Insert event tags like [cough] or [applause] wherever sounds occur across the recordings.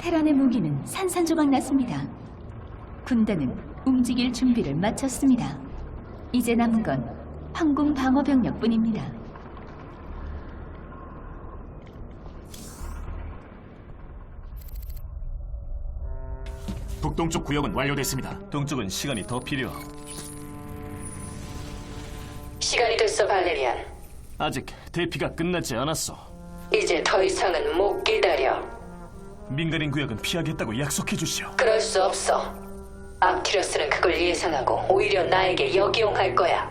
테란의 무기는 산산조각 났습니다. 군대는 움직일 준비를 마쳤습니다. 이제 남은 건 항공 방어 병력뿐입니다. 북동쪽 구역은 완료됐습니다. 동쪽은 시간이 더 필요하고 시간이 됐어, 발레리안. 아직 대피가 끝나지 않았어. 이제 더 이상은 못 기다려. 민간인 구역은 피하겠다고 약속해 주시오. 그럴 수 없어. 악티러스는 그걸 예상하고 오히려 나에게 역이용할 거야.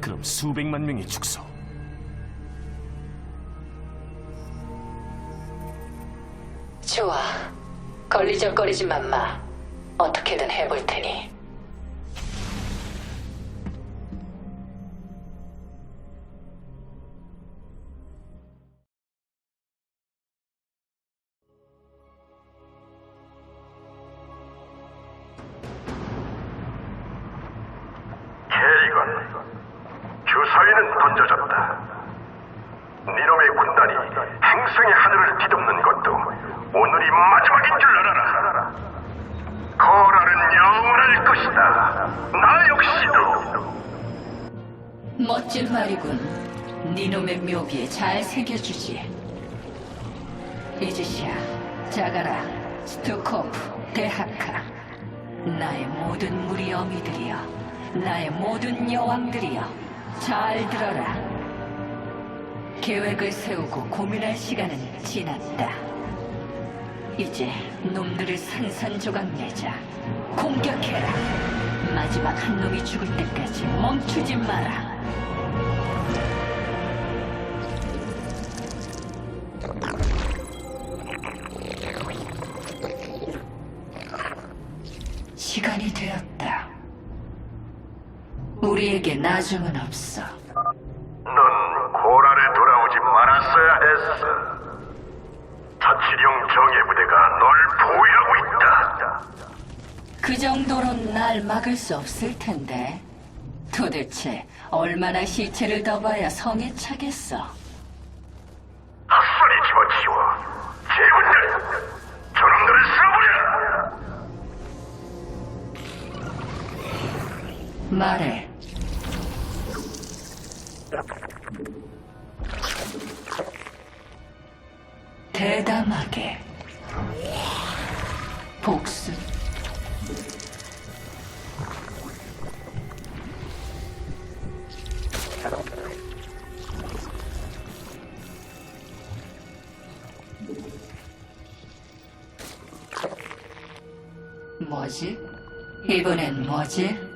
그럼 수백만 명이 죽소. 좋아. 걸리적거리지만 마. 어떻게든 해볼 테니. 멋진 말이군. 니놈의 묘비에 잘 새겨주지. 이즈시아, 자가라, 스투코프, 데하카. 나의 모든 무리 어미들이여. 나의 모든 여왕들이여. 잘 들어라. 계획을 세우고 고민할 시간은 지났다. 이제 놈들을 산산조각 내자. 공격해라. 마지막 한 놈이 죽을 때까지 멈추지 마라. 나중은 없어. 넌 고랄에 돌아오지 말았어야 했어. 자치령 정예부대가 널 보호하고 있다. 그 정도로는 날 막을 수 없을 텐데. 도대체 얼마나 시체를 더 봐야 성에 차겠어? 헛소리 집어치워. 제군들, 저놈들을 쓸어버려. 말해. 대담하게. 복수. 뭐지? 이번엔 뭐지?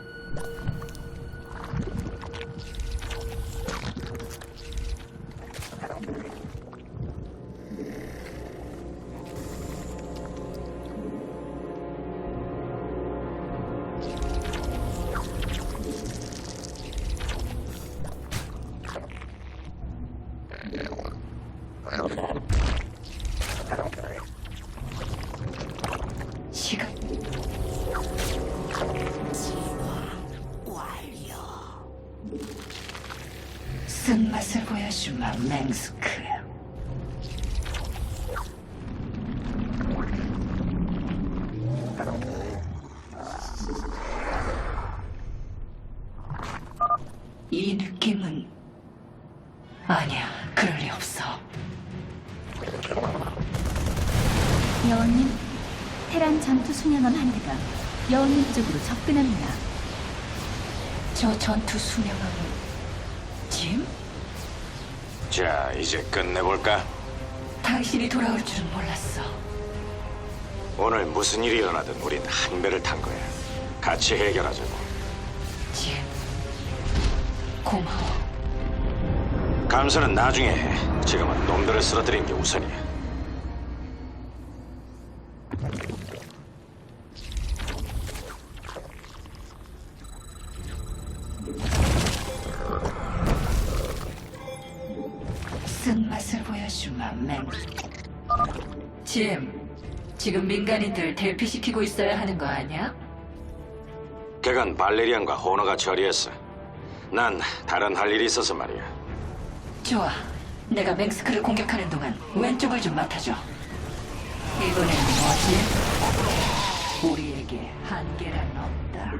시간 쓴맛을 보여주마 맹스 접근합니다. 저 전투 수명은 짐? 자, 이제 끝내볼까? 당신이 돌아올 줄은 몰랐어 오늘 무슨 일이 일어나든 우린 한 배를 탄 거야. 같이 해결하자고. 짐 고마워 감사는 나중에 해. 지금은 놈들을 쓰러뜨리는 게 우선이야. 민간인들 대피시키고 있어야 하는 거 아니야? 그건 발레리안과 호너가 처리했어. 난 다른 할 일이 있어서 말이야. 좋아. 내가 맹스크를 공격하는 동안 왼쪽을 좀 맡아줘. 이번엔 뭐지? 우리에게 한계란 없다.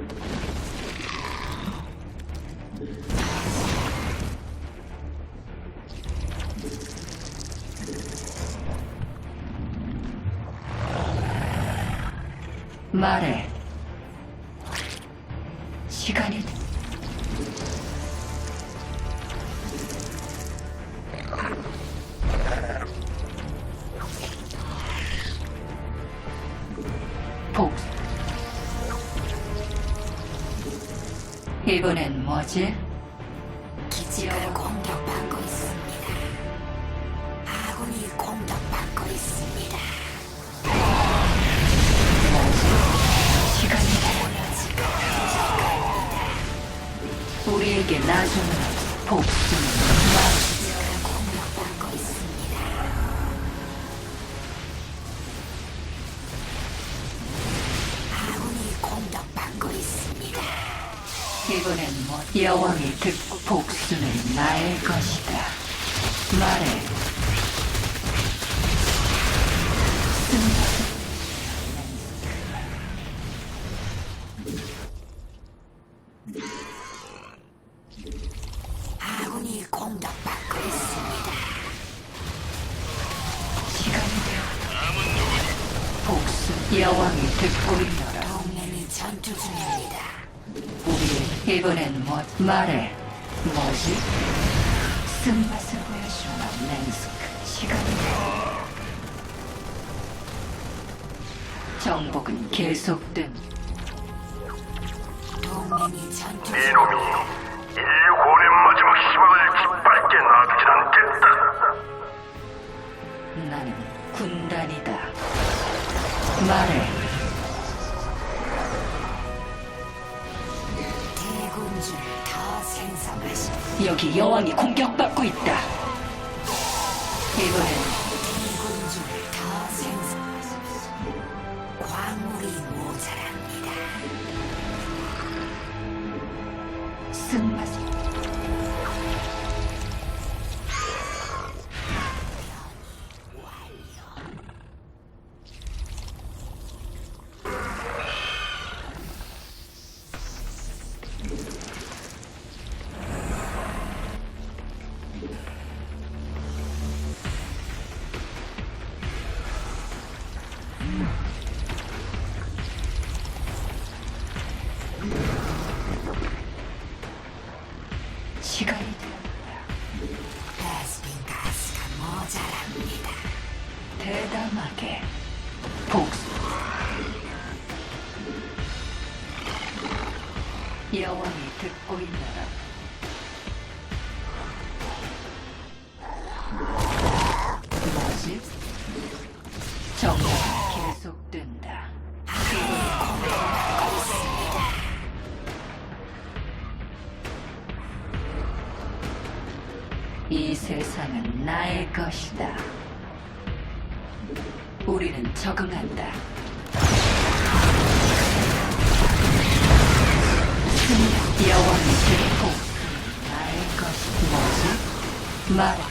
말해. 시간이 복. 이번엔 뭐지? 이번엔 뭐 여왕이 듣고 복수는 나의 것이다. 말해. 계속된 동맹이 전투 중 이놈이 인류고의 마지막 희망을 짓밟게 놔두진 않겠다. 나는 군단이다. 말해. 대군주를 더 생성하십시오. 여기 여왕이 공격받고 있다. 이번엔 쓴맛. 시 적응한다. 여왕이 듣고 나의 것 뭐지? 말해.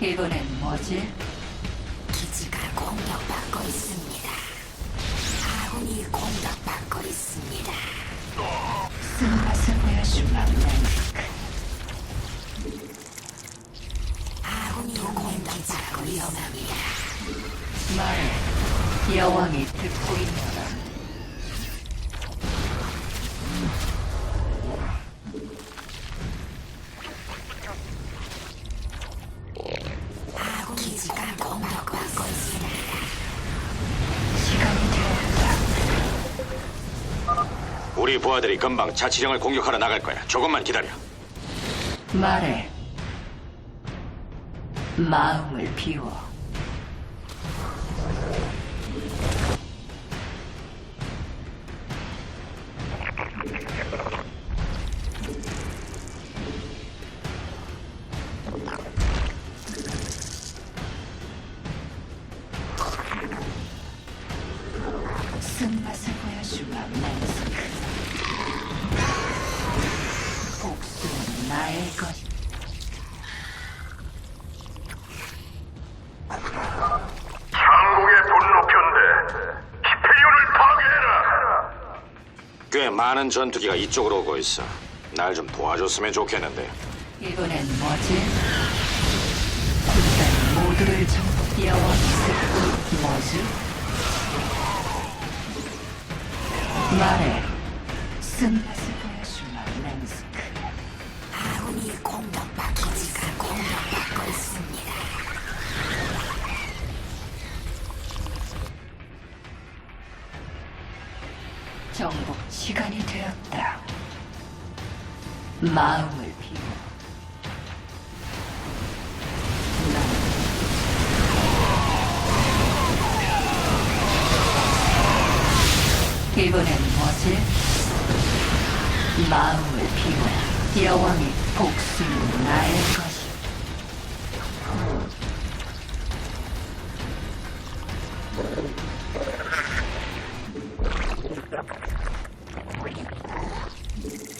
이번엔 뭐지? 기지가 공격받고 있습니다. 아군이 공격받고 있습니다. 쓴맛을 보여주마 맹스크. 아군이 공격받고 위험합니다. 말해. 여왕이 듣고 있노라. 우리 부하들이 금방 자치령을 공격하러 나갈 거야. 조금만 기다려. 말해. 마음을 비워. 많은 전투기가 이쪽으로 오고 있어. 날 좀 도와줬으면 좋겠는데. 이번엔 뭐지? 군단 모두를 정복 여왕이스 뭐지? 말해 쓴 마음을 비워 난 이번엔 뭐지? 마음을 비워 여왕의 복수는 나의 것이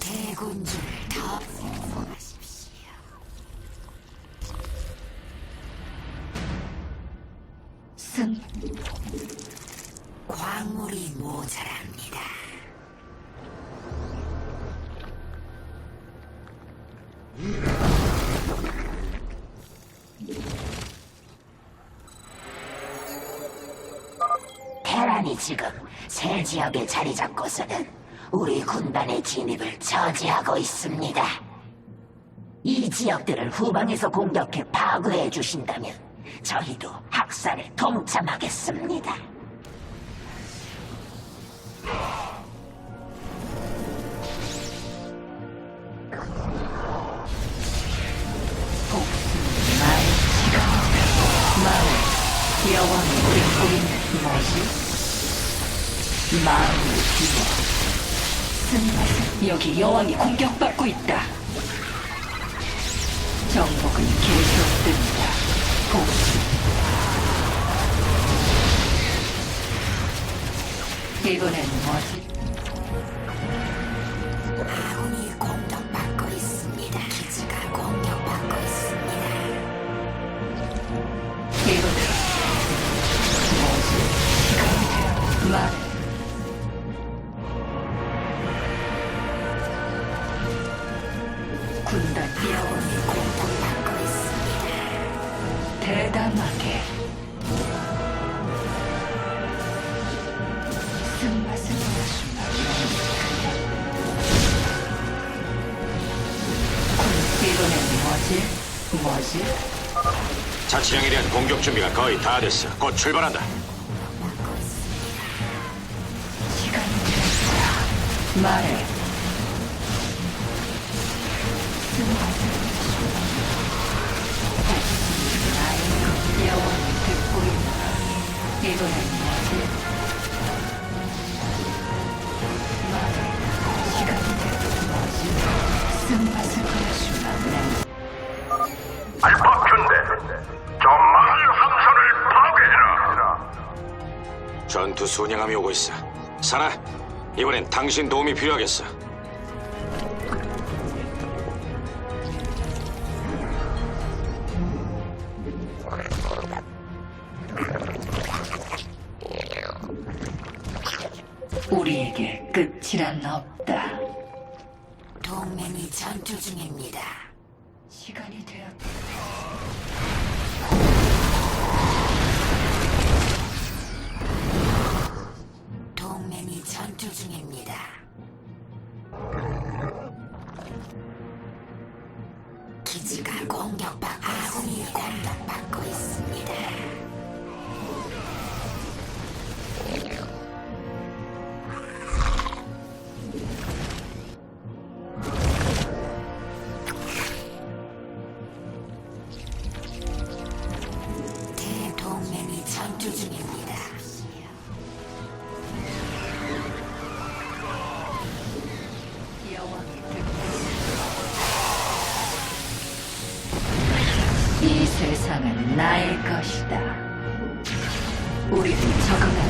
대군주 광물이 모자랍니다. 테란이 지금 새 지역에 자리 잡고서는 우리 군단의 진입을 저지하고 있습니다. 이 지역들을 후방에서 공격해 파괴해 주신다면 저희도 학살에 동참하겠습니다. 뭐지? 마음을 비워 여기 여왕이 공격받고 있다. 정복은 계속된다. 복수 이번엔 뭐지? 뭐지? 자치령에 대한 공격 준비가 거의 다 됐어. 곧 출발한다. 말해 이번엔 당신 도움이 필요하겠어. 우리에게 끝이란 없다. 동맹이 전투 중입니다. 전투 중입니다. 이 세상은 나의 것이다. 우리는 적응한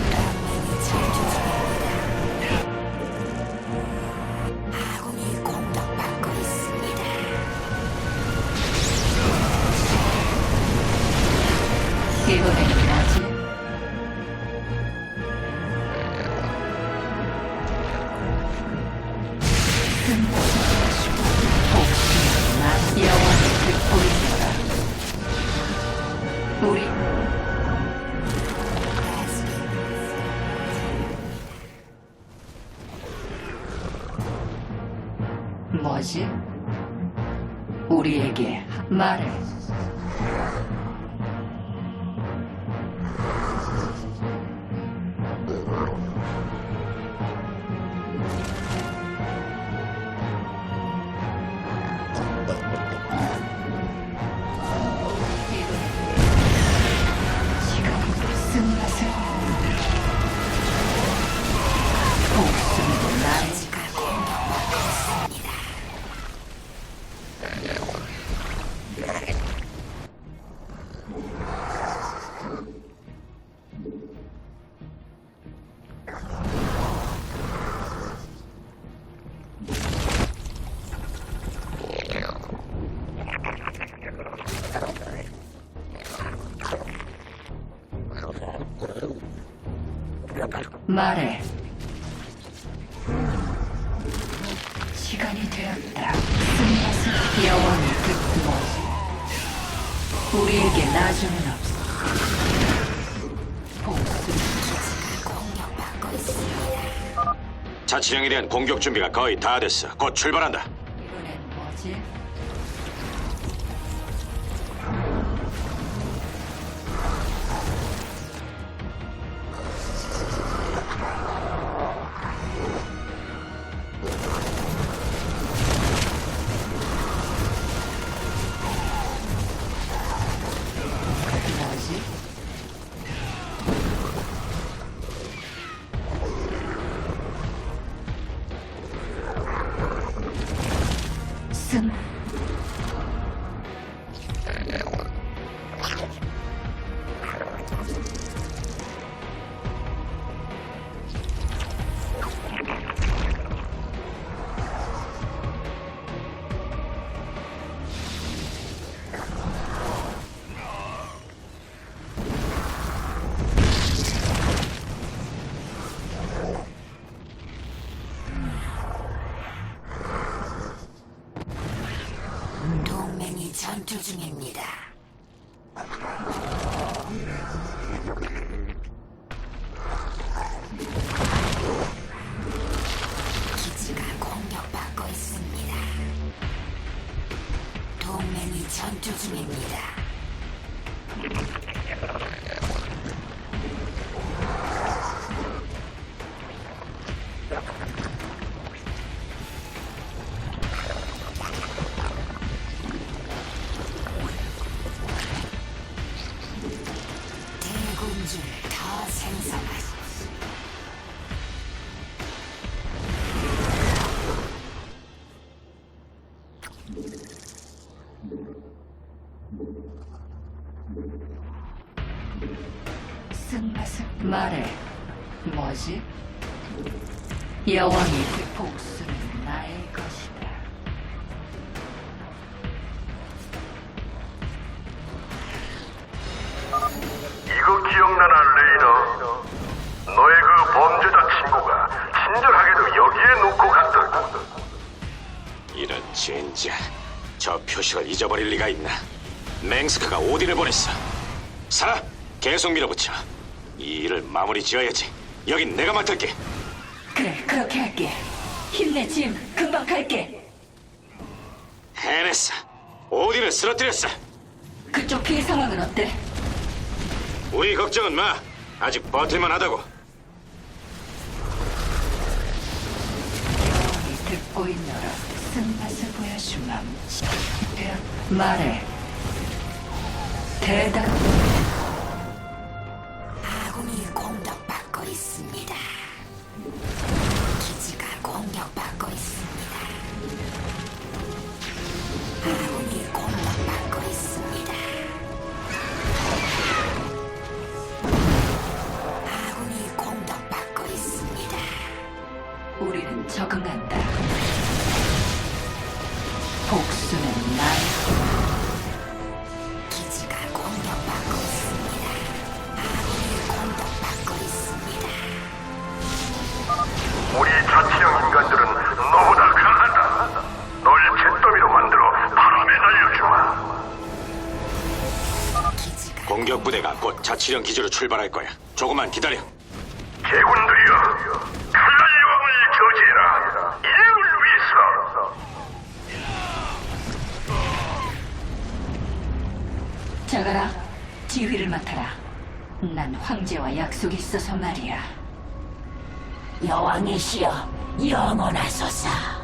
뭐지? 우리에게 말해. 말해. 시간이 되었다. 쓴맛을 여왕이 듣고 우리에게 나중은 없어. 공격받고 있습니다. 자치령에 대한 공격 준비가 거의 다 됐어. 곧 출발한다. 동맹이 전투 중입니다. 이거 기억나나 레이너? 너의 그 범죄자 친구가 친절하게도 여기에 놓고 갔더군. 이런 젠장. 저 표식을 잊어버릴 리가 있나? 맹스크가 오딘을 보냈어. 살아! 계속 밀어붙여. 이 일을 마무리 지어야지. 여긴 내가 맡을게. 그래, 그렇게 할게. 힘내, 짐. 금방 갈게. 해냈어. 오딘을 쓰러뜨렸어. 그쪽 피해 상황은 어때? 우리 걱정은 마. 아직 버틸만 하다고. 듣고 있노라. 쓴맛을 보여주마. 말해. 대답. 지령 기지로 출발할 거야. 조금만 기다려. 제군들이여, 칼날 왕을 저지해라. 이를 위해서. 자가라, 지휘를 맡아라. 난 황제와 약속이 있어서 말이야. 여왕의 시여, 영원하소서.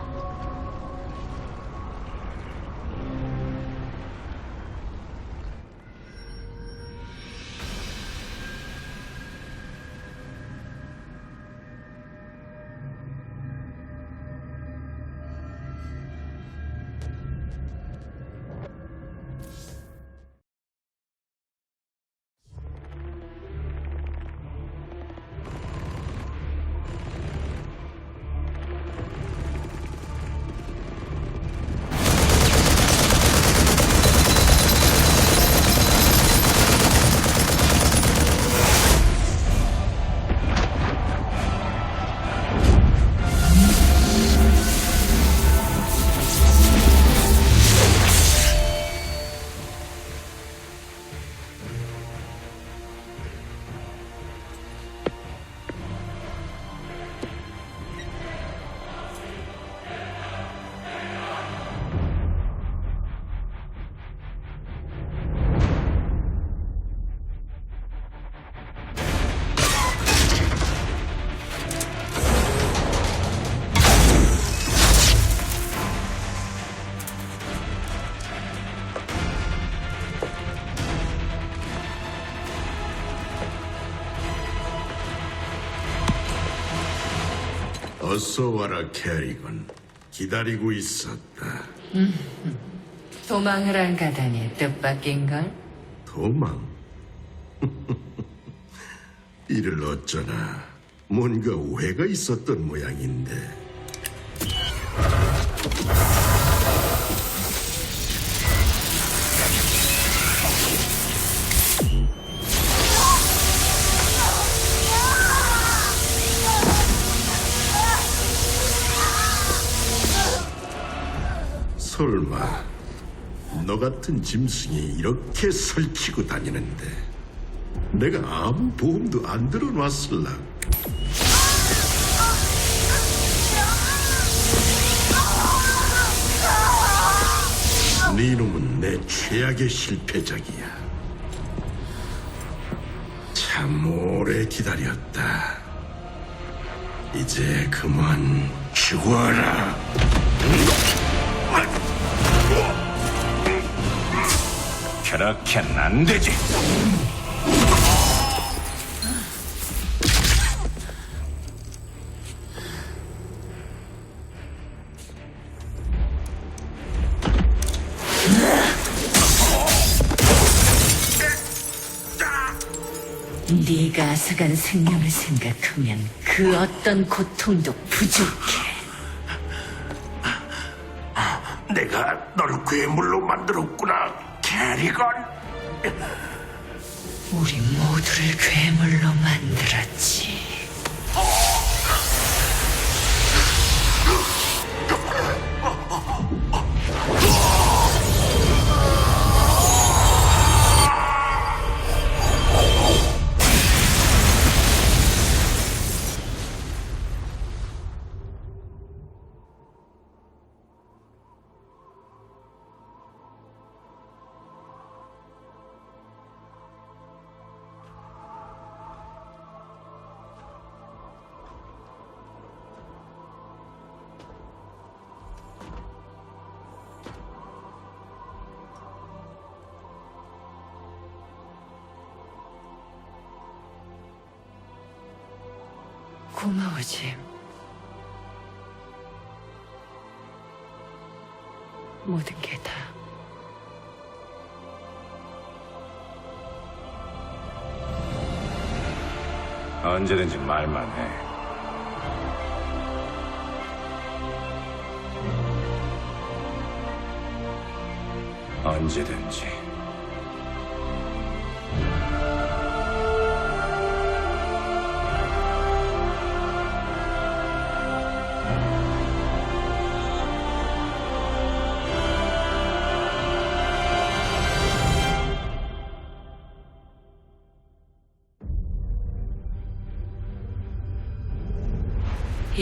어서 와라 캐리건 기다리고 있었다. [laughs] 도망을 안 가다니 뜻밖인걸? 도망? [laughs] 이를 어쩌나. 뭔가 오해가 있었던 모양인데 설마 너 같은 짐승이 이렇게 설치고 다니는데 내가 아무 보험도 안 들어놨을라. 네 놈은 내 최악의 실패작이야. 참 오래 기다렸다. 이제 그만 죽어라 그렇게는 안 되지. 네가 앗아간 생명을 생각하면 그 어떤 고통도 부족해. 내가 널 괴물로 만들었구나, 캐리건. 우리 모두를 괴물로 만들었지. 짐. 모든 게 다. 언제든지 말만 해. 언제든지.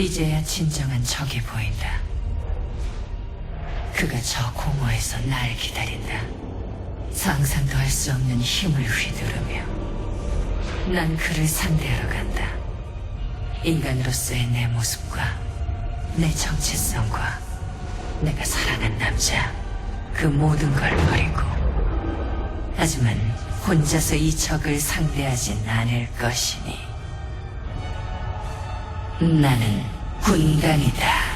이제야 진정한 적이 보인다. 그가 저 공허에서 날 기다린다. 상상도 할 수 없는 힘을 휘두르며 난 그를 상대하러 간다. 인간으로서의 내 모습과 내 정체성과 내가 사랑한 남자 그 모든 걸 버리고 하지만 혼자서 이 적을 상대하진 않을 것이니 나는 군단이다.